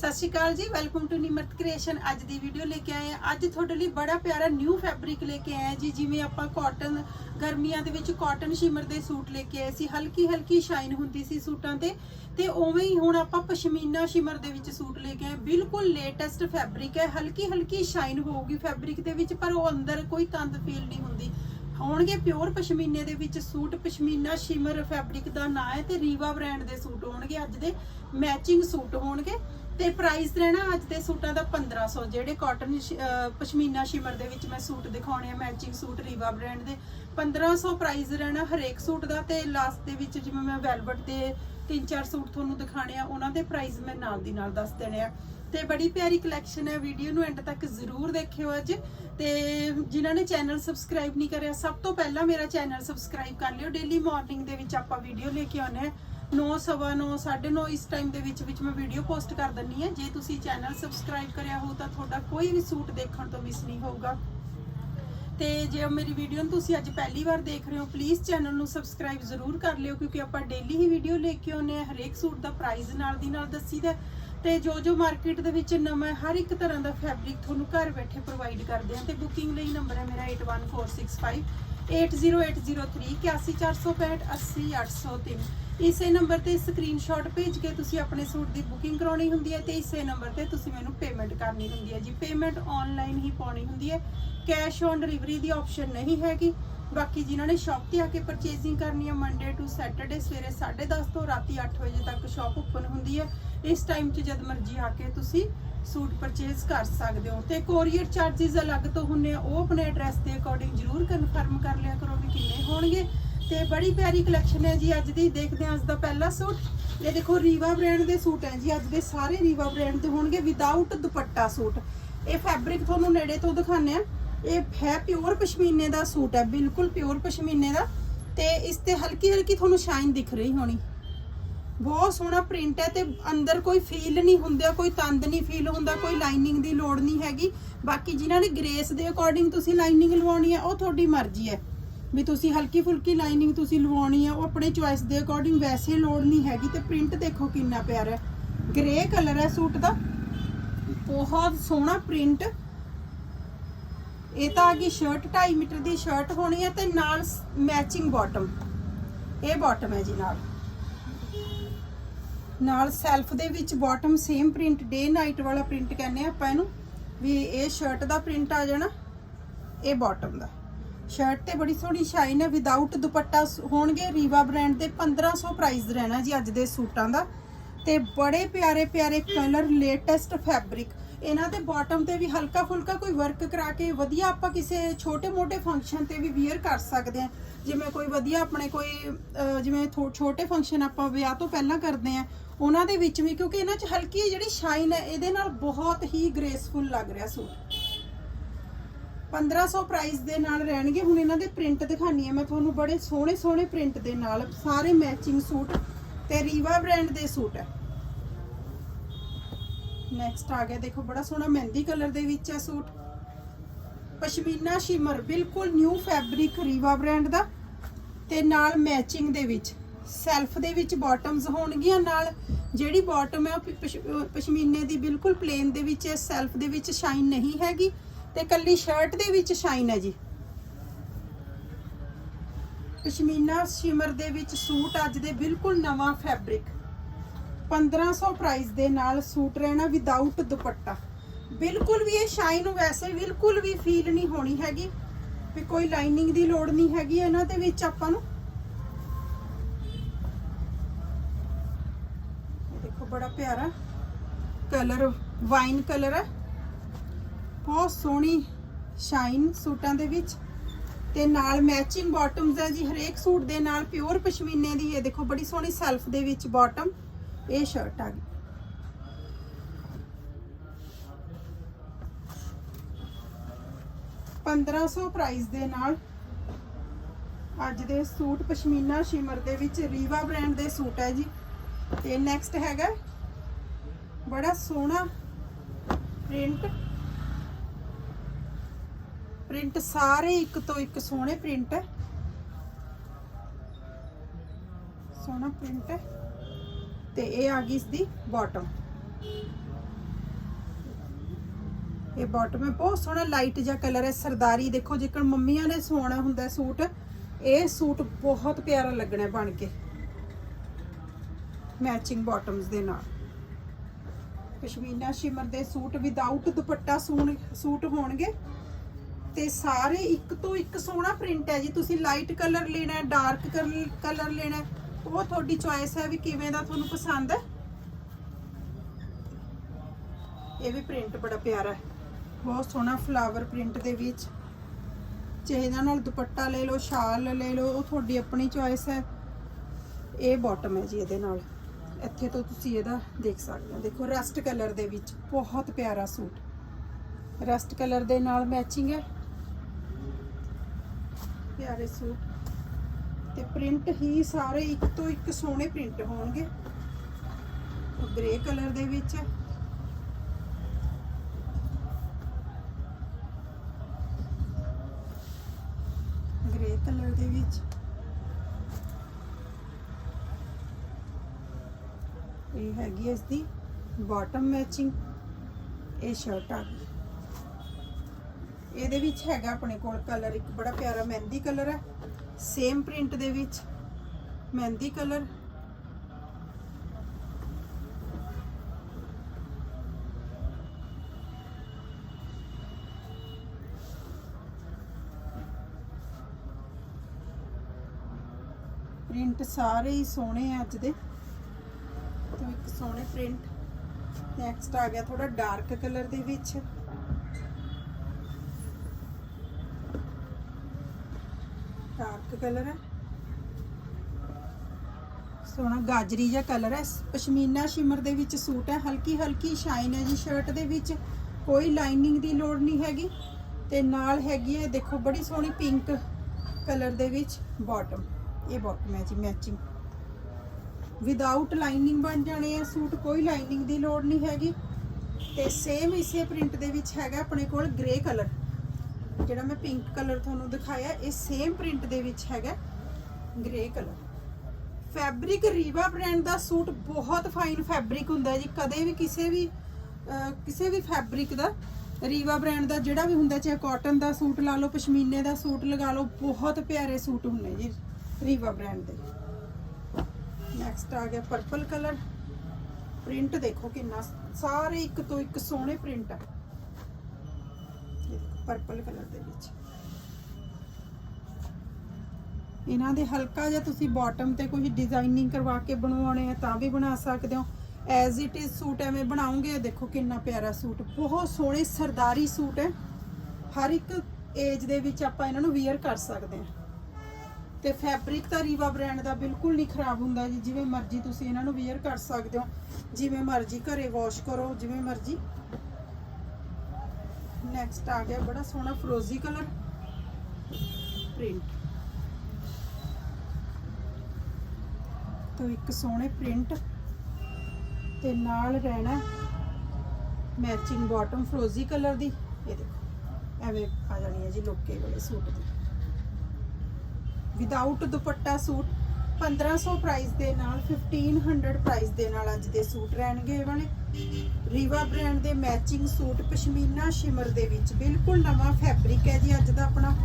ਸਤਿ ਸ਼੍ਰੀ ਅਕਾਲ ਜੀ welcome to Nimrat creation ਅੱਜ ਦੀ ਵੀਡੀਓ ਲੈ ਕੇ ਆਏ ਆ ਅੱਜ ਤੁਹਾਡੇ ਲਈ ਬੜਾ ਪਿਆਰਾ ਨਿਊ ਫੈਬਰਿਕ ਲੈ ਕੇ ਆਏ ਜੀ, ਜਿਵੇਂ ਆਪਾਂ ਕਾਟਨ ਗਰਮੀਆਂ ਦੇ ਵਿੱਚ ਕਾਟਨ ਸ਼ਿਮਰ ਦੇ ਸੂਟ ਲੈ ਕੇ ਆਏ ਸੀ। ਹਲਕੀ ਹਲਕੀ ਸ਼ਾਈਨ ਹੁੰਦੀ ਸੀ ਸੂਟਾਂ ਤੇ ਤੇ ਉਵੇਂ ਹੀ ਹੁਣ ਆਪਾਂ ਪਸ਼ਮੀਨਾ ਸ਼ਿਮਰ ਦੇ ਵਿੱਚ ਸੂਟ ਲੈ ਕੇ ਆਏ ਬਿਲਕੁਲ ਲੇਟੈਸਟ ਫੈਬਰਿਕ ਹੈ। ਹਲਕੀ ਹਲਕੀ ਸ਼ਾਈਨ ਹੋਊਗੀ ਫੈਬਰਿਕ ਦੇ ਵਿੱਚ, ਪਰ ਉਹ ਅੰਦਰ ਕੋਈ ਤੰਦ ਫੀਲ ਨਹੀਂ ਹੁੰਦੀ। ਹੋਣਗੇ ਪਿਓਰ ਪਸ਼ਮੀਨੇ ਦੇ ਵਿੱਚ ਸੂਟ। ਪਸ਼ਮੀਨਾ ਸ਼ਿਮਰ ਫੈਬਰਿਕ ਦਾ ਨਾਂ ਹੈ ਤੇ ਰੀਵਾ ਬ੍ਰਾਂਡ ਦੇ ਸੂਟ ਹੋਣਗੇ। ਅੱਜ ਦੇ ਮੈਚਿੰਗ ਸੂਟ ਹੋਣਗੇ। ਤੇ ਪ੍ਰਾਈਸ ਰਹਿਣਾ ਅੱਜ ਦੇ ਸੂਟਾਂ ਦਾ 1500 ਜਿਹੜੇ ਕਾਟਨ ਪਸ਼ਮੀਨਾ ਸ਼ਿਮਰ ਦੇ ਵਿੱਚ ਮੈਂ ਸੂਟ ਦਿਖਾਉਣੇ ਆ ਮੈਚਿੰਗ ਸੂਟ ਰੀਵਾ ਬ੍ਰਾਂਡ ਦੇ। 1500 ਪ੍ਰਾਈਸ ਰਹਿਣਾ ਹਰੇਕ ਸੂਟ ਦਾ ਤੇ ਲਾਸਟ ਦੇ ਵਿੱਚ ਜਿਵੇਂ ਮੈਂ ਵੈਲਵਟ ਦੇ ਤਿੰਨ ਚਾਰ ਸੂਟ ਤੁਹਾਨੂੰ ਦਿਖਾਣੇ ਆ, ਉਹਨਾਂ ਦੇ ਪ੍ਰਾਈਸ ਮੈਂ ਨਾਲ ਦੀ ਨਾਲ ਦੱਸ ਦੇਣੇ ਆ। ਤੇ ਬੜੀ ਪਿਆਰੀ ਕਲੈਕਸ਼ਨ ਹੈ ਵੀਡੀਓ ਨੂੰ ਐਂਡ ਤੱਕ ਜ਼ਰੂਰ ਦੇਖਿਓ ਅੱਜ। ਤੇ ਜਿਨ੍ਹਾਂ ਨੇ ਚੈਨਲ ਸਬਸਕ੍ਰਾਈਬ ਨਹੀਂ ਕਰਿਆ, ਸਭ ਤੋਂ ਪਹਿਲਾਂ ਮੇਰਾ ਚੈਨਲ ਸਬਸਕ੍ਰਾਈਬ ਕਰ ਲਿਓ। ਡੇਲੀ ਮਾਰਨਿੰਗ ਦੇ ਵਿੱਚ ਆਪਾਂ ਵੀਡੀਓ ਲੈ ਕੇ ਆਉਂਦੇ ਹਾਂ 9 ਸਵਾ 9 9:30 ਇਸ ਟਾਈਮ ਦੇ ਵਿੱਚ ਵਿੱਚ ਮੈਂ ਵੀਡੀਓ ਪੋਸਟ ਕਰ ਦਿੰਨੀ ਹੈ ਜੇ ਤੁਸੀਂ ਚੈਨਲ ਸਬਸਕ੍ਰਾਈਬ ਕਰਿਆ ਹੋ ਤਾਂ ਤੁਹਾਡਾ ਕੋਈ ਵੀ ਸੂਟ ਦੇਖਣ ਤੋਂ ਮਿਸ ਨਹੀਂ ਹੋਊਗਾ। ਤੇ ਜੇ ਮੇਰੀ ਵੀਡੀਓ ਨੂੰ ਤੁਸੀਂ ਅੱਜ ਪਹਿਲੀ ਵਾਰ ਦੇਖ ਰਹੇ ਹੋ ਪਲੀਜ਼ ਚੈਨਲ ਨੂੰ ਸਬਸਕ੍ਰਾਈਬ ਜ਼ਰੂਰ ਕਰ ਲਿਓ, ਕਿਉਂਕਿ ਆਪਾਂ ਡੇਲੀ ਹੀ ਵੀਡੀਓ ਲੈ ਕੇ ਆਉਂਦੇ ਆ ਹਰੇਕ ਸੂਟ ਦਾ ਪ੍ਰਾਈਸ ਨਾਲ ਦੀ ਨਾਲ ਦੱਸੀਦਾ ਤੇ ਜੋ ਜੋ ਮਾਰਕੀਟ ਦੇ ਵਿੱਚ ਨਵਾਂ ਹਰ ਇੱਕ ਤਰ੍ਹਾਂ ਦਾ ਫੈਬਰਿਕ ਤੁਹਾਨੂੰ ਘਰ ਬੈਠੇ ਪ੍ਰੋਵਾਈਡ ਕਰਦੇ ਆ ਤੇ ਬੁਕਿੰਗ ਲਈ ਨੰਬਰ ਹੈ ਮੇਰਾ 81465 80803 81465 80803 ਇਸੇ ਨੰਬਰ ਤੇ ਸਕਰੀਨਸ਼ਾਟ ਭੇਜ ਕੇ ਤੁਸੀਂ ਆਪਣੇ ਸੂਟ ਦੀ ਬੁਕਿੰਗ ਕਰਾਉਣੀ ਹੁੰਦੀ ਹੈ ਤੇ ਇਸੇ ਨੰਬਰ ਤੇ ਤੁਸੀਂ ਮੈਨੂੰ ਪੇਮੈਂਟ ਕਰਨੀ ਹੁੰਦੀ ਹੈ ਜੀ। ਪੇਮੈਂਟ ਆਨਲਾਈਨ ਹੀ ਪਾਉਣੀ ਹੁੰਦੀ ਹੈ। ਕੈਸ਼ ਔਨ ਡਿਲੀਵਰੀ ਦੀ ਆਪਸ਼ਨ ਨਹੀਂ ਹੈਗੀ। ਬਾਕੀ ਜਿਨ੍ਹਾਂ ਨੇ ਸ਼ਾਪ ਤੇ ਆ ਕੇ ਪਰਚੇਜ਼ਿੰਗ ਕਰਨੀ ਹੈ ਮੰਡੇ ਟੂ ਸੈਟਰਡੇ ਸਵੇਰੇ 10:30 ਤੋਂ ਰਾਤੀ 8 ਵਜੇ ਤੱਕ ਸ਼ਾਪ ਓਪਨ ਹੁੰਦੀ ਹੈ ਇਸ ਟਾਈਮ 'ਚ ਜਦ ਮਰਜ਼ੀ ਆ ਕੇ ਤੁਸੀਂ ਸੂਟ ਪਰਚੇਜ਼ ਕਰ ਸਕਦੇ ਹੋ। ਤੇ ਕੋਰੀਅਰ ਚਾਰजेस ਅਲੱਗ ਤੋਂ ਹੁੰਨੇ ਆ, ਉਹ ਆਪਣੇ ਐਡਰੈਸ ਦੇ ਅਕੋਰਡਿੰਗ ਜਰੂਰ ਕਨਫਰਮ ਕਰ ਲਿਆ ਕਰੋ ਵੀ ਕਿੰਨੇ ਹੋਣਗੇ। ਤੇ ਬੜੀ ਪਿਆਰੀ ਕਲੈਕਸ਼ਨ ਹੈ ਜੀ ਅੱਜ ਦੀ, ਦੇਖਦੇ ਹਾਂ ਅੱਜ ਦਾ ਪਹਿਲਾ ਸੂਟ। ਇਹ ਦੇਖੋ ਰੀਵਾ ਬ੍ਰਾਂਡ ਦੇ ਸੂਟ ਹੈ ਜੀ, ਅੱਜ ਦੇ ਸਾਰੇ ਰੀਵਾ ਬ੍ਰਾਂਡ ਦੇ ਹੋਣਗੇ ਵਿਦਆਊਟ ਦੁਪੱਟਾ ਸੂਟ। ਇਹ ਫੈਬਰਿਕ ਤੁਹਾਨੂੰ ਨੇੜੇ ਤੋਂ ਦਿਖਾਣੇ ਆ ਇਹ ਹੈ ਪਿਓਰ ਪਸ਼ਮੀਨੇ ਦਾ ਸੂਟ ਹੈ, ਬਿਲਕੁਲ ਪਿਓਰ ਪਸ਼ਮੀਨੇ ਦਾ ਤੇ ਇਸ ਤੇ ਹਲਕੀ ਹਲਕੀ ਤੁਹਾਨੂੰ ਸ਼ਾਈਨ ਦਿਖ ਰਹੀ ਹੋਣੀ। ਬਹੁਤ ਸੋਹਣਾ ਪ੍ਰਿੰਟ ਹੈ ਤੇ ਅੰਦਰ ਕੋਈ ਫੀਲ ਨਹੀਂ ਹੁੰਦਾ, ਕੋਈ ਤੰਦ ਨਹੀਂ ਫੀਲ ਹੁੰਦਾ, ਕੋਈ ਲਾਈਨਿੰਗ ਦੀ ਲੋੜ ਨਹੀਂ ਹੈਗੀ। ਬਾਕੀ ਜਿਨ੍ਹਾਂ ਨੇ ਗ੍ਰੇਸ ਦੇ ਅਕੋਰਡਿੰਗ ਤੁਸੀਂ ਲਾਈਨਿੰਗ ਲਵਾਉਣੀ ਹੈ, ਉਹ ਤੁਹਾਡੀ ਮਰਜ਼ੀ ਹੈ। ਵੀ ਤੁਸੀਂ ਹਲਕੀ ਫੁਲਕੀ ਲਾਈਨਿੰਗ ਤੁਸੀਂ ਲਵਾਉਣੀ ਹੈ, ਉਹ ਆਪਣੇ ਚੁਆਇਸ ਦੇ ਅਕੋਰਡਿੰਗ ਵੈਸੇ ਲੋੜ ਨਹੀਂ ਹੈਗੀ ਤੇ ਪ੍ਰਿੰਟ ਦੇਖੋ ਕਿੰਨਾ ਪਿਆਰਾ ਹੈ। ਗ੍ਰੇ ਕਲਰ ਹੈ ਸੂਟ ਦਾ। ਬਹੁਤ ਸੋਹਣਾ ਪ੍ਰਿੰਟ ਇਹ ਤਾਂ ਆ ਗਈ ਸ਼ਰਟ 2.5 ਮੀਟਰ ਦੀ ਸ਼ਰਟ ਹੋਣੀ ਹੈ ਤੇ ਨਾਲ ਮੈਚਿੰਗ ਬਾਟਮ ਇਹ ਬਾਟਮ ਹੈ ਜੀ ਨਾਲ। ਨਾਲ ਸੈਲਫ ਦੇ ਵਿੱਚ bottom same print day night ਵਾਲਾ ਪ੍ਰਿੰਟ ਕਹਿੰਦੇ ਆ ਆਪਾਂ ਇਹਨੂੰ, ਵੀ ਇਹ ਸ਼ਰਟ ਦਾ ਪ੍ਰਿੰਟ ਆ ਜਾਣਾ, ਇਹ ਬਾਟਮ ਦਾ। ਸ਼ਰਟ ਤੇ ਬੜੀ ਸੋਹਣੀ ਸ਼ਾਈਨ ਹੈ ਵਿਦਆਊਟ ਦੁਪੱਟਾ ਹੋਣਗੇ ਰੀਵਾ ਬ੍ਰਾਂਡ ਦੇ 1500 ਪ੍ਰਾਈਸ ਰਹਿਣਾ ਜੀ ਅੱਜ ਦੇ ਸੂਟਾਂ ਦਾ। ਤੇ ਬੜੇ ਪਿਆਰੇ ਪਿਆਰੇ ਕਲਰ ਲੇਟੈਸਟ ਫੈਬਰਿਕ ਇਹਨਾਂ ਦੇ ਬਾਟਮ ਤੇ ਵੀ ਹਲਕਾ ਫੁਲਕਾ ਕੋਈ ਵਰਕ ਕਰਾ ਕੇ ਵਧੀਆ ਆਪਾਂ ਕਿਸੇ ਛੋਟੇ-ਮੋਟੇ ਫੰਕਸ਼ਨ ਤੇ ਵੀ ਵੇਅਰ ਕਰ ਸਕਦੇ ਆ ਜਿਵੇਂ ਕੋਈ ਵਧੀਆ ਆਪਣੇ ਕੋਈ ਜਿਵੇਂ ਥੋ- ਛੋਟੇ ਫੰਕਸ਼ਨ ਆਪਾਂ ਵਿਆਹ ਤੋਂ ਪਹਿਲਾਂ ਕਰਦੇ ਆ ਉਹਨਾਂ ਦੇ ਵਿੱਚ ਵੀ, ਕਿਉਂਕਿ ਇਹਨਾਂ 'ਚ ਹਲਕੀ ਜਿਹੜੀ ਸ਼ਾਈਨ ਹੈ, ਇਹਦੇ ਨਾਲ ਬਹੁਤ ਹੀ ਗ੍ਰੇਸਫੁਲ ਲੱਗ ਰਿਹਾ ਸੂਟ। 1500 ਪ੍ਰਾਈਸ ਦੇ ਨਾਲ ਰਹਿਣਗੇ। ਹੁਣ ਇਹਨਾਂ ਦੇ ਪ੍ਰਿੰਟ ਦਿਖਾਣੀ ਹੈ। ਮੈਂ ਤੁਹਾਨੂੰ ਬੜੇ ਸੋਹਣੇ ਸੋਹਣੇ ਪ੍ਰਿੰਟ ਦੇ ਨਾਲ ਸਾਰੇ ਮੈਚਿੰਗ ਸੂਟ ਤੇ ਰੀਵਾ ਬ੍ਰਾਂਡ ਦੇ ਸੂਟ ਹੈ। ਨੈਕਸਟ ਆ ਗਿਆ, ਦੇਖੋ ਬੜਾ ਸੋਹਣਾ ਮਹਿੰਦੀ ਕਲਰ ਦੇ ਵਿੱਚ ਹੈ ਸੂਟ। ਪਸ਼ਮੀਨਾ ਸ਼ਿਮਰ, ਬਿਲਕੁਲ ਨਿਊ ਫੈਬਰਿਕ ਰੀਵਾ ਬ੍ਰਾਂਡ ਦਾ। ਤੇ ਨਾਲ ਮੈਚਿੰਗ ਦੇ ਵਿੱਚ ਸੈਲਫ ਦੇ ਵਿੱਚ ਬਾਟਮਸ ਹੋਣਗੀਆਂ ਨਾਲ। ਜਿਹੜੀ ਬਾਟਮ ਹੈ ਉਹ ਪਸ਼ਮੀਨੇ ਦੀ ਬਿਲਕੁਲ ਪਲੇਨ ਦੇ ਵਿੱਚ ਹੈ ਸੈਲਫ ਦੇ ਵਿੱਚ ਸ਼ਾਈਨ ਨਹੀਂ ਹੈਗੀ। ਤੇ ਕੱਲੀ ਸ਼ਰਟ ਦੇ ਵਿੱਚ ਸ਼ਾਈਨ ਹੈ ਜੀ। ਪਸ਼ਮੀਨਾ ਸ਼ਿਮਰ ਦੇ ਵਿੱਚ ਸੂਟ ਅੱਜ ਦੇ ਬਿਲਕੁਲ ਨਵਾਂ ਫੈਬਰਿਕ 1500 ਪ੍ਰਾਈਸ ਦੇ ਨਾਲ ਸੂਟ ਰਹਿਣਾ ਵਿਦਆਊਟ ਦੁਪੱਟਾ। ਬਿਲਕੁਲ ਵੀ ਇਹ ਸ਼ਾਈਨ ਵੈਸੇ ਬਿਲਕੁਲ ਵੀ ਫੀਲ ਨਹੀਂ ਹੋਣੀ ਹੈਗੀ। ਵੀ ਕੋਈ ਲਾਈਨਿੰਗ ਦੀ ਲੋੜ ਨਹੀਂ ਹੈਗੀ ਇਹਨਾਂ ਦੇ ਵਿੱਚ ਆਪਾਂ ਨੂੰ। ਦੇਖੋ ਬੜਾ ਪਿਆਰਾ ਕਲਰ ਵਾਈਨ ਕਲਰ ਹੈ। ਬਹੁਤ ਸੋਹਣੀ ਸ਼ਾਈਨ ਸੂਟਾਂ ਦੇ ਵਿੱਚ। ਤੇ ਨਾਲ ਮੈਚਿੰਗ ਬਾਟਮਸ ਹੈ ਜੀ, ਹਰੇਕ ਸੂਟ ਦੇ ਨਾਲ ਪਿਓਰ ਪਸ਼ਮੀਨੇ ਦੀ, ਇਹ ਦੇਖੋ ਬੜੀ ਸੋਹਣੀ ਸੈਲਫ ਦੇ ਵਿੱਚ ਬਾਟਮ ਇਹ ਸ਼ਰਟ ਆ ਗਈ। ਪੰਦਰਾਂ ਸੌ ਪ੍ਰਾਈਸ ਦੇ ਨਾਲ ਅੱਜ ਦੇ ਸੂਟ ਪਸ਼ਮੀਨਾ ਸ਼ਿਮਰ ਦੇ ਵਿੱਚ ਰੀਵਾ ਬ੍ਰਾਂਡ ਦੇ ਸੂਟ ਹੈ ਜੀ। ਤੇ ਨੈਕਸਟ ਹੈਗਾ ਬੜਾ ਸੋਹਣਾ ਪ੍ਰਿੰਟ ਪ੍ਰਿੰਟ ਸਾਰੇ ਇੱਕ ਤੋਂ ਇੱਕ ਸੋਹਣੇ ਪ੍ਰਿੰਟ ਹੈ। ਸੋਹਣਾ ਪ੍ਰਿੰਟ ਹੈ। ਤੇ ਇਹ ਆ ਗਈ ਇਸ ਦੀ ਬਾਟਮ ਇਹ ਬਾਟਮ ਹੈ, ਬਹੁਤ ਸੋਹਣਾ ਲਾਈਟ ਜਿਹਾ ਕਲਰ ਹੈ, ਸਰਦਾਰੀ। ਦੇਖੋ, ਜੇਕਰ ਮੰਮੀਆਂ ਨੇ ਸਵਾਉਣਾ ਹੁੰਦਾ ਸੂਟ, ਇਹ ਸੂਟ ਬਹੁਤ ਪਿਆਰਾ ਲੱਗਣਾ ਬਣ ਕੇ। ਮੈਚਿੰਗ ਬਾਟਮਸ ਦੇ ਨਾਲ। ਪਸ਼ਮੀਨਾ ਸ਼ਿਮਰ ਦੇ ਸੂਟ ਵਿਦਆਊਟ ਦੁਪੱਟਾ ਸੂਣ, ਸੂਟ ਹੋਣਗੇ। ਤੇ ਸਾਰੇ ਇੱਕ ਤੋਂ ਇੱਕ ਸੋਹਣਾ ਪ੍ਰਿੰਟ ਹੈ ਜੀ। ਤੁਸੀਂ ਲਾਈਟ ਕਲਰ ਲੈਣਾ ਹੈ ਡਾਰਕ ਕਲਰ ਲੈਣਾ ਹੈ। ਉਹ ਤੁਹਾਡੀ ਚੁਆਇਸ ਹੈ ਵੀ ਕਿਵੇਂ ਦਾ ਤੁਹਾਨੂੰ ਪਸੰਦ ਹੈ। ਇਹ ਵੀ ਪ੍ਰਿੰਟ ਬੜਾ ਪਿਆਰਾ ਹੈ। ਬਹੁਤ ਸੋਹਣਾ ਫਲਾਵਰ ਪ੍ਰਿੰਟ ਦੇ ਵਿੱਚ। ਚਾਹੇ ਨਾਲ ਦੁਪੱਟਾ ਲੈ ਲਓ, ਸ਼ਾਲ ਲੈ ਲਓ, ਉਹ ਤੁਹਾਡੀ ਆਪਣੀ ਚੁਆਇਸ ਹੈ। ਇਹ ਬਾਟਮ ਹੈ ਜੀ ਇਹਦੇ ਨਾਲ। ਇੱਥੇ ਤੋਂ ਤੁਸੀਂ ਇਹਦਾ ਦੇਖ ਸਕਦੇ ਹੋ। ਦੇਖੋ ਰਸਟ ਕਲਰ ਦੇ ਵਿੱਚ ਬਹੁਤ ਪਿਆਰਾ ਸੂਟ। ਰਸਟ ਕਲਰ ਦੇ ਨਾਲ ਮੈਚਿੰਗ ਹੈ। ਪਿਆਰੇ ਸੂਟ। ਤੇ ਪ੍ਰਿੰਟ ਹੀ ਸਾਰੇ ਇੱਕ ਤੋਂ ਇੱਕ ਸੋਹਣੇ ਪ੍ਰਿੰਟ ਹੋਣਗੇ। ਗ੍ਰੇ ਕਲਰ ਦੇ ਵਿੱਚ। ਗ੍ਰੇ ਕਲਰ ਦੇ ਵਿੱਚ। ਇਹ ਹੈਗੀ ਹੈ ਇਸ ਦੀ ਬਾਟਮ ਮੈਚਿੰਗ ਇਹ ਸ਼ਰਟ ਆ ਗਈ। ਇਹਦੇ ਵਿੱਚ ਹੈਗਾ ਆਪਣੇ ਕੋਲ ਕਲਰ ਇੱਕ ਬੜਾ ਪਿਆਰਾ ਮਹਿੰਦੀ ਕਲਰ ਹੈ ਸੇਮ ਪ੍ਰਿੰਟ ਦੇ ਵਿੱਚ ਮਹਿੰਦੀ ਕਲਰ ਪ੍ਰਿੰਟ ਸਾਰੇ ਹੀ ਸੋਹਣੇ ਆ ਅੱਜ ਦੇ। ਤੇ ਇੱਕ ਸੋਹਣੇ ਪ੍ਰਿੰਟ ਨੈਕਸਟ ਆ ਗਿਆ ਥੋੜਾ ਡਾਰਕ ਕਲਰ ਦੇ ਵਿੱਚ ਡਾਰਕ ਕਲਰ ਹੈ? ਸੋਹਣਾ ਗਾਜਰੀ ਜਿਹਾ ਕਲਰ ਹੈ। ਪਸ਼ਮੀਨਾ ਸ਼ਿਮਰ ਦੇ ਵਿੱਚ ਸੂਟ ਹੈ। ਹਲਕੀ ਹਲਕੀ ਸ਼ਾਈਨ ਹੈ ਜੀ ਸ਼ਰਟ ਦੇ ਵਿੱਚ। ਕੋਈ ਲਾਈਨਿੰਗ ਦੀ ਲੋੜ ਨਹੀਂ ਹੈਗੀ। ਤੇ ਨਾਲ ਹੈਗੀ ਹੈ, ਦੇਖੋ, ਬੜੀ ਸੋਹਣੀ ਪਿੰਕ ਕਲਰ ਦੇ ਵਿੱਚ ਬਾਟਮ। ਇਹ ਬਾਟਮ ਹੈ ਜੀ, ਮੈਚਿੰਗ। ਵਿਦਆਊਟ ਲਾਈਨਿੰਗ ਬਣ ਜਾਣੇ ਆ ਸੂਟ, ਕੋਈ ਲਾਈਨਿੰਗ ਦੀ ਲੋੜ ਨਹੀਂ ਹੈਗੀ। ਤੇ ਸੇਮ ਇਸੇ ਪ੍ਰਿੰਟ ਦੇ ਵਿੱਚ ਹੈਗਾ ਆਪਣੇ ਕੋਲ ਗ੍ਰੇ ਕਲਰ। ਜਿਹੜਾ ਮੈਂ ਪਿੰਕ ਕਲਰ ਤੁਹਾਨੂੰ ਦਿਖਾਇਆ, ਇਹ ਸੇਮ ਪ੍ਰਿੰਟ ਦੇ ਵਿੱਚ ਹੈਗਾ grey colour fabric Riwa brand ਦਾ ਸੂਟ ਬਹੁਤ ਫਾਈਨ ਫੈਬਰਿਕ ਹੁੰਦਾ ਜੀ। ਕਦੇ ਵੀ ਕਿਸੇ ਵੀ ਕਿਸੇ ਵੀ ਫੈਬਰਿਕ ਦਾ ਰੀਵਾ ਬ੍ਰਾਂਡ ਦਾ ਜਿਹੜਾ ਵੀ ਹੁੰਦਾ, ਚਾਹੇ ਕਾਟਨ ਦਾ ਸੂਟ ਲਾ ਲਓ, ਪਸ਼ਮੀਨੇ ਦਾ ਸੂਟ ਲਗਾ ਲਓ, ਬਹੁਤ ਪਿਆਰੇ ਸੂਟ ਹੁੰਦੇ ਜੀ ਰੀਵਾ ਬ੍ਰਾਂਡ ਦੇ। ਨੈਕਸਟ ਆ ਗਿਆ ਪਰਪਲ ਕਲਰ ਪ੍ਰਿੰਟ ਦੇਖੋ ਕਿੰਨਾ, ਸਾਰੇ ਇੱਕ ਤੋਂ ਇੱਕ ਸੋਹਣੇ ਪ੍ਰਿੰਟ ਆ। ਪਰਪਲ ਕਲਰ ਦੇ ਵਿੱਚ। ਇਹਨਾਂ ਦੇ ਹਲਕਾ ਜਿਹਾ ਤੁਸੀਂ ਬਾਟਮ ਤੇ ਕੋਈ ਡਿਜ਼ਾਈਨਿੰਗ ਕਰਵਾ ਕੇ ਬਣਵਾਉਣੇ ਆ, ਤਾਂ ਵੀ ਬਣਾ ਸਕਦੇ ਹੋ। ਐਜ਼ ਇਟ ਇਜ਼ ਸੂਟ ਐਵੇਂ ਬਣਾਉਂਗੇ ਦੇਖੋ ਕਿੰਨਾ ਪਿਆਰਾ ਸੂਟ ਬਹੁਤ ਸੋਹਣੇ ਸਰਦਾਰੀ ਸੂਟ ਹੈ। ਹਰ ਇੱਕ ਏਜ ਦੇ ਵਿੱਚ ਆਪਾਂ ਇਹਨਾਂ ਨੂੰ ਵੇਅਰ ਕਰ ਸਕਦੇ ਹਾਂ। ਤੇ ਫੈਬਰਿਕ ਤਾਂ ਰੀਵਾ ਬ੍ਰਾਂਡ ਦਾ ਬਿਲਕੁਲ ਨਹੀਂ ਖਰਾਬ ਹੁੰਦਾ ਜੀ। ਜਿਵੇਂ ਮਰਜ਼ੀ ਤੁਸੀਂ ਇਹਨਾਂ ਨੂੰ ਵੇਅਰ ਕਰ ਸਕਦੇ ਹੋ। ਜਿਵੇਂ ਮਰਜ਼ੀ ਘਰੇ ਵਾਸ਼ ਕਰੋ, ਜਿਵੇਂ ਮਰਜ਼ੀ ਨੈਕਸਟ ਆ ਗਿਆ ਬੜਾ ਸੋਹਣਾ ਫਰੋਜ਼ੀ ਕਲਰ ਪ੍ਰਿੰਟ ਤੋਂ ਇੱਕ ਸੋਹਣੇ ਪ੍ਰਿੰਟ ਤੇ ਨਾਲ ਰਹਿਣਾ ਮੈਚਿੰਗ ਬਾਟਮ ਫਰੋਜ਼ੀ ਕਲਰ ਦੀ। ਇਹ ਦੇਖੋ, ਐਵੇਂ ਆ ਜਾਣੀ ਹੈ ਜੀ ਲੋਕੇ ਵਾਲੇ ਸੂਟ ਦੀ। ਵਿਦਆਊਟ ਦੁਪੱਟਾ ਸੂਟ 1500 ਪ੍ਰਾਈਸ ਦੇ ਨਾਲ 1500 ਪ੍ਰਾਈਸ ਦੇ ਨਾਲ ਅੱਜ ਦੇ ਸੂਟ ਰਹਿਣਗੇ ਇਹ ਵਾਲੇ। ਰੀਵਾ ਬ੍ਰਾਂਡ ਦੇ ਮੈਚਿੰਗ ਸੂਟ ਪਸ਼ਮੀਨਾ ਸ਼ਿਮਰ ਦੇ ਵਿੱਚ ਬਿਲਕੁਲ ਨਵਾਂ ਫੈਬਰਿਕ ਹੈ ਜੀ। ਅੱਜ ਦਾ ਆਪਣਾ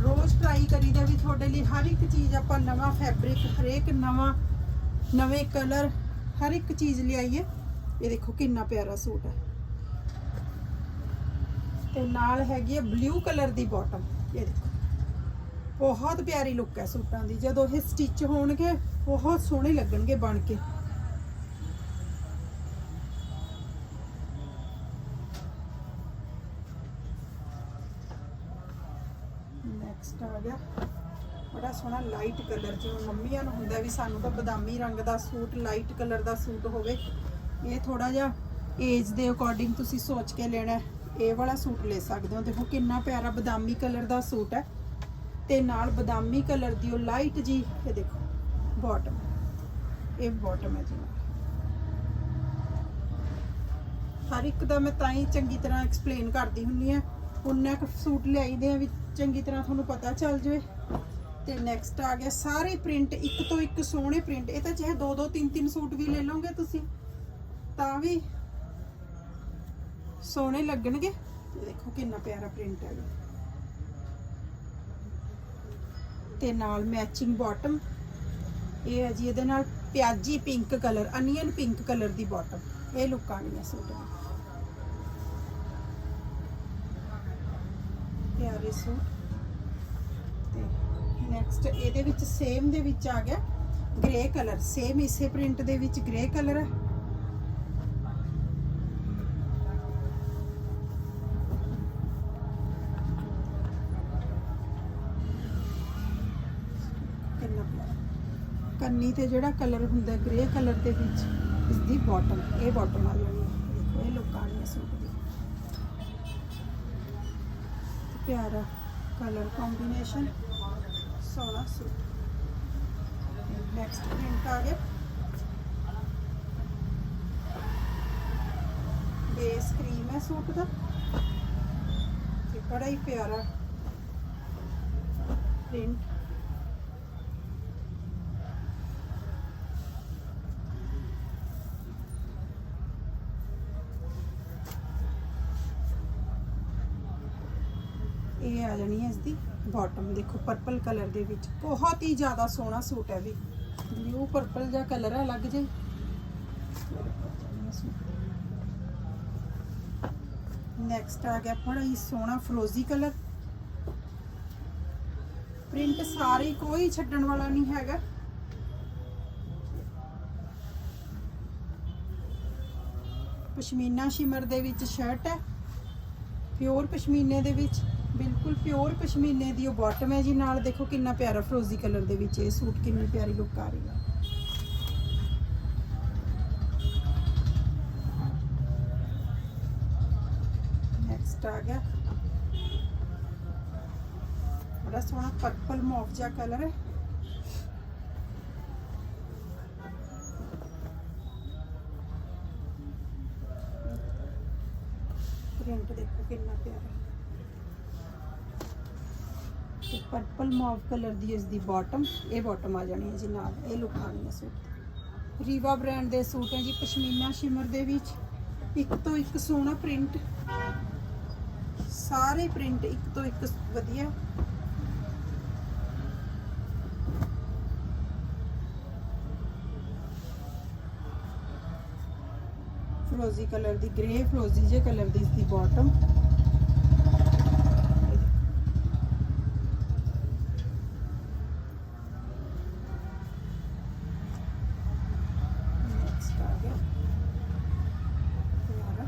ਰੋਜ਼ ਟਰਾਈ ਕਰੀਦਾ ਵੀ ਤੁਹਾਡੇ ਲਈ ਹਰ ਇੱਕ ਚੀਜ਼ ਆਪਾਂ ਨਵਾਂ ਫੈਬਰਿਕ, ਹਰੇਕ ਨਵਾਂ, ਨਵੇਂ ਕਲਰ ਹਰ ਇੱਕ ਚੀਜ਼ ਲਿਆਈਏ। ਇਹ ਦੇਖੋ ਕਿੰਨਾ ਪਿਆਰਾ ਸੂਟ ਹੈ। ਤੇ ਨਾਲ ਹੈਗੀ ਹੈ ਬਲੂ ਕਲਰ ਦੀ ਬਾਟਮ ਇਹ ਦੇਖੋ। ਬਹੁਤ ਪਿਆਰੀ ਲੁੱਕ ਹੈ ਸੂਟਾਂ ਦੀ। ਜਦੋਂ ਇਹ ਸਟਿਚ ਹੋਣਗੇ, ਬਹੁਤ ਸੋਹਣੇ ਲੱਗਣਗੇ ਬਣ ਕੇ। ਨੈਕਸਟ ਆ ਗਿਆ। ਬੜਾ ਸੋਹਣਾ ਲਾਈਟ ਕਲਰ ਜਿਵੇਂ ਮੰਮੀਆਂ ਨੂੰ ਹੁੰਦਾ ਵੀ ਸਾਨੂੰ ਤਾਂ ਬਦਾਮੀ ਰੰਗ ਦਾ ਸੂਟ ਲਾਈਟ ਕਲਰ ਦਾ ਸੂਟ ਹੋਵੇ। ਇਹ ਥੋੜਾ ਜਿਹਾ ਏਜ ਦੇ ਅਕੋਰਡਿੰਗ ਤੁਸੀਂ ਸੋਚ ਕੇ ਲੈਣਾ ਇਹ ਵਾਲਾ ਸੂਟ ਲੈ ਸਕਦੇ ਹੋ। ਦੇਖੋ ਕਿੰਨਾ ਪਿਆਰਾ ਬਦਾਮੀ ਕਲਰ ਦਾ ਸੂਟ ਹੈ। ਤੇ ਨਾਲ ਬਦਾਮੀ ਕਲਰ ਦੀ ਉਹ ਲਾਈਟ ਜੀ ਇਹ ਦੇਖੋ ਬਾਟਮ ਇਹ ਬਾਟਮ ਹੈ ਜੀ। ਹਰ ਇੱਕ ਦਾ ਮੈਂ ਤਾਂ ਹੀ ਚੰਗੀ ਤਰ੍ਹਾਂ ਐਕਸਪਲੇਨ ਕਰਦੀ ਹੁੰਨੀ ਆ ਉਹਨਾਂ ਕੁ ਸੂਟ ਲਿਆਈਦੇ ਆ ਵੀ ਚੰਗੀ ਤਰ੍ਹਾਂ ਤੁਹਾਨੂੰ ਪਤਾ ਚੱਲ ਜਾਵੇ। ਤੇ ਨੈਕਸਟ ਆ ਗਿਆ ਸਾਰੇ ਪ੍ਰਿੰਟ ਇੱਕ ਤੋਂ ਇੱਕ ਸੋਹਣੇ ਪ੍ਰਿੰਟ ਇਹ ਤਾਂ ਚਾਹੇ ਦੋ ਦੋ, ਤਿੰਨ ਤਿੰਨ ਸੂਟ ਵੀ ਲੈ ਲਓਗੇ ਤੁਸੀਂ। ਤਾਂ ਵੀ ਸੋਹਣੇ ਲੱਗਣਗੇ। ਦੇਖੋ ਕਿੰਨਾ ਪਿਆਰਾ ਪ੍ਰਿੰਟ ਹੈਗਾ। ਤੇ ਨਾਲ ਮੈਚਿੰਗ ਬਾਟਮ ਇਹ ਹੈ ਜੀ, ਇਹਦੇ ਨਾਲ ਪਿਆਜੀ pink colour onion pink colour ਦੀ ਬਾਟਮ ਇਹ ਲੁੱਕ ਆਣੀ ਹੈ ਸੂਟ ਦੀ। ਪਿਆਰੇ ਸੂਟ ਤੇ ਨੈਕਸਟ ਇਹਦੇ ਵਿੱਚ ਸੇਮ ਦੇ ਵਿੱਚ ਆ ਗਿਆ ਗ੍ਰੇ ਕਲਰ ਸੇਮ ਇਸੇ ਪ੍ਰਿੰਟ ਦੇ ਵਿੱਚ ਗ੍ਰੇ ਕਲਰ ਹੈ। ਕਿੰਨਾ ਕੰਨੀ ਤੇ ਜਿਹੜਾ ਕਲਰ ਹੁੰਦਾ ਗ੍ਰੇ ਕਲਰ ਦੇ ਵਿੱਚ ਇਸ ਦੀ ਬਾਟਮ ਇਹ ਬਾਟਮ ਆ ਜਾਣੀ ਦੇਖੋ, ਇਹ ਲੋਕਾਂ ਆਣੀ ਸੂਟ ਦੀ ਪਿਆਰਾ ਕਲਰ ਕੰਬੀਨੇਸ਼ਨ ਸੋਹਣਾ ਸੂਟ। ਨੈਕਸਟ ਪ੍ਰਿੰਟ ਆ ਗਿਆ। ਬੇਸ ਕਰੀਮ ਹੈ ਸੂਟ ਦਾ। ਤੇ ਬੜਾ ਹੀ ਪਿਆਰਾ ਪ੍ਰਿੰਟ ਇਹ ਆ ਜਾਣੀ ਹੈ ਇਸ ਦੀ ਬਾਟਮ ਦੇਖੋ ਪਰਪਲ ਕਲਰ ਦੇ ਵਿੱਚ। ਬਹੁਤ ਹੀ ਜ਼ਿਆਦਾ ਸੋਹਣਾ ਸੂਟ ਹੈ ਵੀ। ਬਲੂ ਪਰਪਲ ਜਿਹਾ ਕਲਰ ਹੈ ਲੱਗ ਜੇ। ਨੈਕਸਟ ਆ ਗਿਆ ਬੜਾ ਹੀ ਸੋਹਣਾ ਫਰੋਜ਼ੀ ਕਲਰ ਪ੍ਰਿੰਟ ਸਾਰੇ ਕੋਈ ਛੱਡਣ ਵਾਲਾ ਨਹੀਂ ਹੈਗਾ। ਪਸ਼ਮੀਨਾ ਸ਼ਿਮਰ ਦੇ ਵਿੱਚ ਸ਼ਰਟ ਹੈ। ਪਿਓਰ ਪਸ਼ਮੀਨੇ ਦੇ ਵਿੱਚ। ਬਿਲਕੁਲ ਪਿਓਰ ਪਸ਼ਮੀਨੇ ਦੀ ਉਹ ਬਾਟਮ ਹੈ ਜੀ, ਨਾਲ ਦੇਖੋ ਕਿੰਨਾ ਪਿਆਰਾ ਫਰੋਜ਼ੀ ਕਲਰ ਦੇ ਵਿੱਚ ਇਹ ਸੂਟ, ਕਿੰਨੀ ਪਿਆਰੀ ਲੁੱਕ ਆ ਰਹੀ ਹੈ। ਨੈਕਸਟ ਆ ਗਿਆ। ਬੜਾ ਸੋਹਣਾ ਪਰਪਲ ਮੌਫ ਜਿਹਾ ਕਲਰ ਹੈ ਪ੍ਰਿੰਟ ਦੇਖੋ ਕਿੰਨਾ ਪਿਆਰਾ ਤੇ ਪਰਪਲ ਮੌਵ ਕਲਰ ਦੀ ਇਸ ਦੀ ਬਾਟਮ ਇਹ ਬਾਟਮ ਆ ਜਾਣੀ ਹੈ ਜੀ ਨਾਲ, ਇਹ ਲੁੱਕ ਆਣੀ ਹੈ ਸੂਟ ਰੀਵਾ ਬ੍ਰਾਂਡ ਦੇ ਸੂਟ ਹੈ ਜੀ, ਪਸ਼ਮੀਨਾ ਸ਼ਿਮਰ ਦੇ ਵਿੱਚ। ਇੱਕ ਤੋਂ ਇੱਕ ਸੋਹਣਾ ਪ੍ਰਿੰਟ ਸਾਰੇ ਪ੍ਰਿੰਟ ਇੱਕ ਤੋਂ ਇੱਕ ਵਧੀਆ। ਫਰੋਜ਼ੀ ਕਲਰ ਦੀ ਗ੍ਰੇ ਫਰੋਜ਼ੀ ਜੇ ਕਲਰ ਦੀ ਇਸ ਦੀ ਬਾਟਮ ਨੈਕਸਟ ਆ ਗਿਆ ਪਿਆਰਾ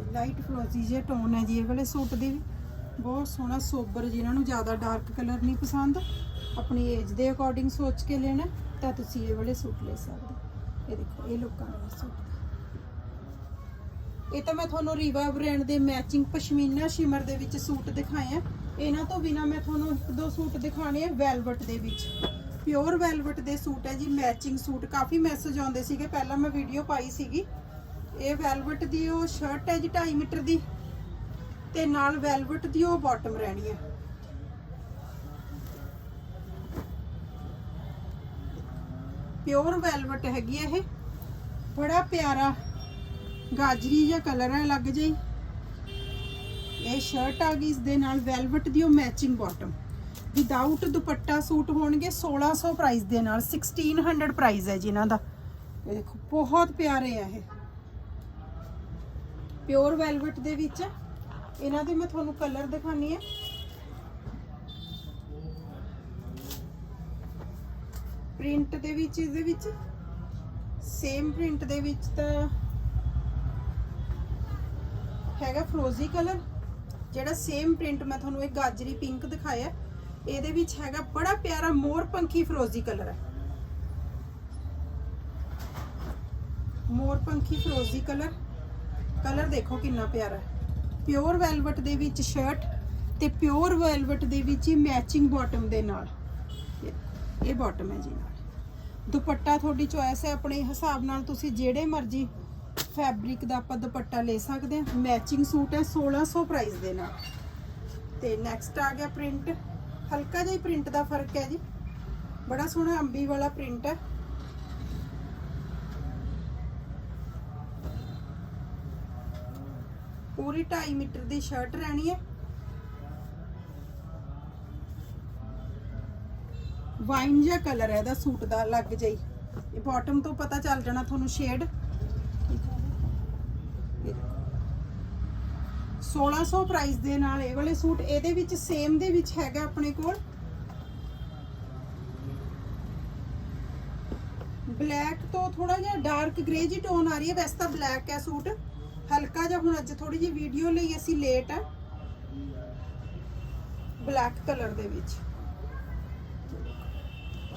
ਫਰੋਜ਼ੀ ਲਾਈਟ ਫਰੋਜ਼ੀ ਜੇ ਟੋਨ ਹੈ ਜੀ, ਇਹ ਵਾਲੇ ਸੂਟ ਦੀ ਵੀ। ਬਹੁਤ ਸੋਹਣਾ ਸੋਬਰ ਜਿਨ੍ਹਾਂ ਨੂੰ ਜ਼ਿਆਦਾ ਡਾਰਕ ਕਲਰ ਨਹੀਂ ਪਸੰਦ। ਆਪਣੀ ਏਜ ਦੇ ਅਕੋਰਡਿੰਗ ਸੋਚ ਕੇ ਲੈਣਾ ਤਾਂ ਤੁਸੀਂ ਇਹ ਵਾਲੇ ਸੂਟ ਲੈ ਸਕਦੇ ਇਹ ਦੇਖੋ, ਇਹ ਲੁੱਕ ਆਣਾ ਸੂਟ। ਇਹ ਤਾਂ ਮੈਂ ਤੁਹਾਨੂੰ ਰੀਵਾ ਬ੍ਰਾਂਡ ਦੇ ਮੈਚਿੰਗ ਪਸ਼ਮੀਨਾ ਸ਼ਿਮਰ ਦੇ ਵਿੱਚ ਸੂਟ ਦਿਖਾਏ ਆ। ਇਹਨਾਂ ਤੋਂ ਬਿਨਾ ਮੈਂ ਤੁਹਾਨੂੰ ਇੱਕ ਦੋ ਸੂਟ ਦਿਖਾਣੇ ਆ ਵੈਲਵਟ ਦੇ ਵਿੱਚ। ਪਿਓਰ ਵੈਲਵਟ ਦੇ ਸੂਟ ਹੈ ਜੀ ਮੈਚਿੰਗ ਸੂਟ। ਕਾਫੀ ਮੈਸੇਜ ਆਉਂਦੇ ਸੀਗੇ, ਪਹਿਲਾਂ ਮੈਂ ਵੀਡੀਓ ਪਾਈ ਸੀਗੀ। ਇਹ ਵੈਲਵਟ ਦੀ ਉਹ ਸ਼ਰਟ ਹੈ ਜੀ 2.5 ਮੀਟਰ ਦੀ। ਤੇ ਨਾਲ ਵੈਲਵਟ ਦੀ ਉਹ ਬਾਟਮ ਰਹਿਣੀ ਹੈ। ਪਿਓਰ ਵੈਲਵਟ ਹੈਗੀ ਹੈ ਇਹ। ਬੜਾ ਪਿਆਰਾ ਗਾਜਰੀ ਜਿਹਾ ਕਲਰ ਹੈ ਲੱਗ ਜਾਈ ਇਹ ਸ਼ਰਟ ਆ ਗਈ, ਇਸ ਦੇ ਨਾਲ ਵੈਲਵਟ ਦੀ ਉਹ matching bottom without dupatta suit ਹੋਣਗੇ 1600 ਪ੍ਰਾਈਸ ਦੇ ਨਾਲ 1600 ਪ੍ਰਾਈਸ ਹੈ ਜੀ ਇਹਨਾਂ ਦਾ। ਇਹ ਦੇਖੋ, ਬਹੁਤ ਪਿਆਰੇ ਆ ਇਹ। ਪਿਓਰ ਵੈਲਵਟ ਦੇ ਵਿੱਚ ਇਹਨਾਂ ਦੇ ਮੈਂ ਤੁਹਾਨੂੰ ਕਲਰ ਦਿਖਾਣੀ ਹੈ। ਪ੍ਰਿੰਟ ਦੇ ਵਿੱਚ, ਇਹਦੇ ਵਿੱਚ। ਸੇਮ ਪ੍ਰਿੰਟ ਦੇ ਵਿੱਚ ਤਾਂ ਹੈਗਾ ਫਰੋਜ਼ੀ ਕਲਰ ਜਿਹੜਾ ਸੇਮ ਪ੍ਰਿੰਟ ਮੈਂ ਤੁਹਾਨੂੰ ਇਹ ਗਾਜਰੀ ਪਿੰਕ ਦਿਖਾਇਆ ਇਹਦੇ ਵਿੱਚ ਹੈਗਾ ਬੜਾ ਪਿਆਰਾ ਮੋਰ ਪੰਖੀ ਫਰੋਜ਼ੀ ਕਲਰ ਹੈ। ਮੋਰ ਪੰਖੀ ਫਰੋਜ਼ੀ ਕਲਰ ਕਲਰ ਦੇਖੋ ਕਿੰਨਾ ਪਿਆਰਾ ਪਿਓਰ ਵੈਲਵਟ ਦੇ ਵਿੱਚ ਸ਼ਰਟ ਤੇ ਪਿਓਰ ਵੈਲਵਟ ਦੇ ਵਿੱਚ ਹੀ ਮੈਚਿੰਗ ਬਾਟਮ ਦੇ ਨਾਲ। ਇਹ- ਇਹ ਬਾਟਮ ਹੈ ਜੀ ਨਾਲ। ਦੁਪੱਟਾ ਤੁਹਾਡੀ ਚੋਇਸ ਹੈ, ਆਪਣੇ ਹਿਸਾਬ ਨਾਲ ਤੁਸੀਂ ਜਿਹੜੇ ਮਰਜ਼ੀ ਫੈਬਰਿਕ ਦਾ ਆਪਾਂ ਦੁਪੱਟਾ ਲੈ ਸਕਦੇ ਹਾਂ। ਮੈਚਿੰਗ ਸੂਟ ਹੈ 1600 ਪ੍ਰਾਈਸ ਦੇ ਨਾਲ। ਤੇ ਨੈਕਸਟ ਆ ਗਿਆ ਪ੍ਰਿੰਟ ਹਲਕਾ ਜਿਹਾ ਪ੍ਰਿੰਟ ਦਾ ਫ਼ਰਕ ਹੈ ਜੀ। ਬੜਾ ਸੋਹਣਾ ਅੰਬੀ ਵਾਲਾ ਪ੍ਰਿੰਟ ਹੈ। ਪੂਰੀ 2.5 ਮੀਟਰ ਦੀ ਸ਼ਰਟ ਰਹਿਣੀ ਹੈ। ਵਾਈਨ ਜਿਹਾ ਕਲਰ ਹੈ ਇਹਦਾ, ਸੂਟ ਦਾ ਲੱਗ ਜਾਈ ਇਹ ਬਾਟਮ ਤੋਂ ਪਤਾ ਚੱਲ ਜਾਣਾ ਤੁਹਾਨੂੰ ਸ਼ੇਡ 1600 ਪ੍ਰਾਈਸ ਦੇ ਨਾਲ ਇਹ ਵਾਲੇ ਸੂਟ, ਇਹਦੇ ਵਿੱਚ ਸੇਮ ਦੇ ਵਿੱਚ ਹੈਗਾ ਆਪਣੇ ਕੋਲ। ਬਲੈਕ ਤੋਂ ਥੋੜਾ ਜਿਹਾ ਡਾਰਕ ਗ੍ਰੇ ਜੀ ਟੋਨ ਆ ਰਹੀ ਹੈ, ਵੈਸੇ ਤਾਂ ਬਲੈਕ ਹੈ ਸੂਟ। ਹਲਕਾ ਜਿਹਾ ਹੁਣ ਅੱਜ ਥੋੜੀ ਜਿਹੀ ਵੀਡੀਓ ਲਈ ਅਸੀਂ ਲੇਟ ਆ। ਬਲੈਕ ਕਲਰ ਦੇ ਵਿੱਚ।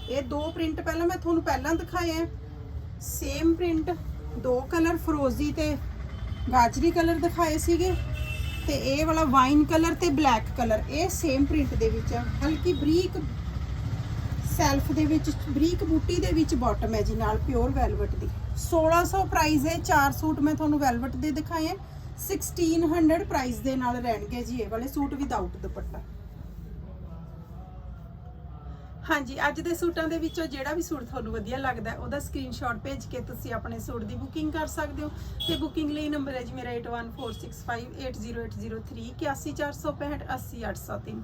ਇਹ ਦੋ ਪ੍ਰਿੰਟ ਪਹਿਲਾਂ ਮੈਂ ਤੁਹਾਨੂੰ ਪਹਿਲਾਂ ਦਿਖਾਏ ਆ। ਸੇਮ ਪ੍ਰਿੰਟ ਦੋ ਕਲਰ ਫਰੋਜ਼ੀ ਤੇ ਗਾਜਰੀ ਕਲਰ ਦਿਖਾਏ ਸੀਗੇ। ਤੇ ਇਹ ਵਾਲਾ ਵਾਈਨ ਕਲਰ ਤੇ ਬਲੈਕ ਕਲਰ ਇਹ ਸੇਮ ਪ੍ਰਿੰਟ ਦੇ ਵਿੱਚ ਆ। ਹਲਕੀ ਬਰੀਕ ਸੈਲਫ ਦੇ ਵਿੱਚ, ਬਰੀਕ ਬੂਟੀ ਦੇ ਵਿੱਚ ਬਾਟਮ ਹੈ ਜੀ, ਨਾਲ ਪਿਓਰ ਵੈਲਵਟ ਦੀ। 1600 ਪ੍ਰਾਈਸ ਹੈ, ਚਾਰ ਸੂਟ ਮੈਂ ਤੁਹਾਨੂੰ ਵੈਲਵਟ ਦੇ ਦਿਖਾਏ ਆ। 1600 ਪ੍ਰਾਈਸ ਦੇ ਨਾਲ ਰਹਿਣਗੇ ਜੀ ਇਹ ਵਾਲੇ ਸੂਟ ਵਿਦਆਊਟ ਦੁਪੱਟਾ। ਹਾਂਜੀ, ਅੱਜ ਦੇ ਸੂਟਾਂ ਦੇ ਵਿੱਚੋਂ ਜਿਹੜਾ ਵੀ ਸੂਟ ਤੁਹਾਨੂੰ ਵਧੀਆ ਲੱਗਦਾ ਉਹਦਾ ਸਕਰੀਨਸ਼ਾਟ ਭੇਜ ਕੇ ਤੁਸੀਂ ਆਪਣੇ ਸੂਟ ਦੀ ਬੁਕਿੰਗ ਕਰ ਸਕਦੇ ਹੋ। ਤੇ ਬੁਕਿੰਗ ਲਈ ਨੰਬਰ ਹੈ ਜੀ ਮੇਰਾ 8146580803 81465 80803